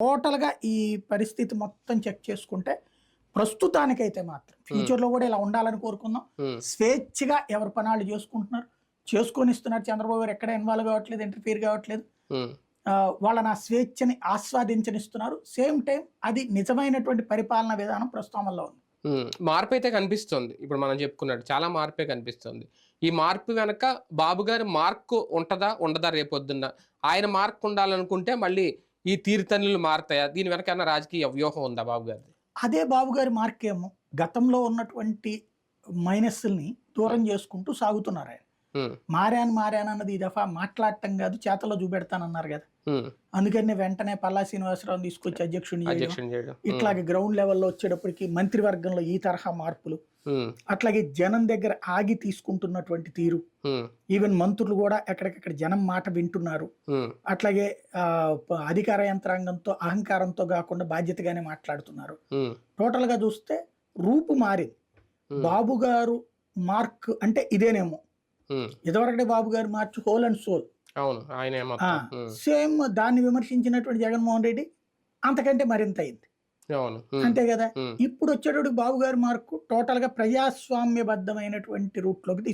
టోటల్గా ఈ పరిస్థితి మొత్తం చెక్ చేసుకుంటే ప్రస్తుతానికైతే మాత్రం ఫ్యూచర్లో కూడా ఇలా ఉండాలని కోరుకుందాం. స్వేచ్ఛగా ఎవరి పనాళ్ళు చేసుకుంటున్నారు చేసుకొని ఇస్తున్నారు. చంద్రబాబు గారు ఎక్కడ ఇన్వాల్వ్ కావట్లేదు ఇంటర్ఫీర్ కావట్లేదు. వాళ్ళ నా స్వేచ్ఛని ఆస్వాదించనిస్తున్నారు. సేమ్ టైం అది నిజమైనటువంటి పరిపాలన విధానం ప్రస్తుతం వల్ల ఉంది. మార్పు అయితే కనిపిస్తుంది. ఇప్పుడు మనం చెప్పుకున్నట్టు చాలా మార్పే కనిపిస్తుంది. ఈ మార్పు వెనక బాబు గారి మార్కు ఉంటదా ఉండదా రేపొద్దున్న? ఆయన మార్కు ఉండాలనుకుంటే మళ్ళీ ఈ తీర్థనులు మారుతాయా? దీని వెనక ఏమైనా రాజకీయ వ్యూహం ఉందా బాబు గారిది? అదే బాబు గారి మార్కేమో గతంలో ఉన్నటువంటి మైనస్ని దూరం చేసుకుంటూ సాగుతున్నారు ఆయన. మారాను మారాను అన్నది ఈ దఫా మాట్లాడటం కాదు చేతల్లో చూపెడతానన్నారు కదా. అందుకని వెంటనే పల్లా శ్రీనివాసరావు తీసుకొచ్చి అధ్యక్షుడిని చేయడం. అధ్యక్షుని ఇట్లాగే గ్రౌండ్ లెవెల్లో వచ్చేటప్పటికి మంత్రివర్గంలో ఈ తరహా మార్పులు. అట్లాగే జనం దగ్గర ఆగి తీసుకుంటున్నటువంటి తీరు. ఈవెన్ మంత్రులు కూడా ఎక్కడికక్కడ జనం మాట వింటున్నారు. అట్లాగే అధికార యంత్రాంగంతో అహంకారంతో కాకుండా బాధ్యతగానే మాట్లాడుతున్నారు. టోటల్గా చూస్తే రూపు మారింది. బాబు గారు మార్క్ అంటే ఇదేనేమో. ఇదివరకటే బాబు గారు మార్చ్ హోల్ అండ్ సోల్. అవును ఆయన సేమ్ దాన్ని విమర్శించినటువంటి జగన్మోహన్ రెడ్డి అంతకంటే మరింత అయింది. అంతే కదా? ఇప్పుడు వచ్చేటప్పుడు బాబు గారి మార్కు టోటల్గా ప్రజాస్వామ్యబద్ధమైనటువంటి రూట్లోకి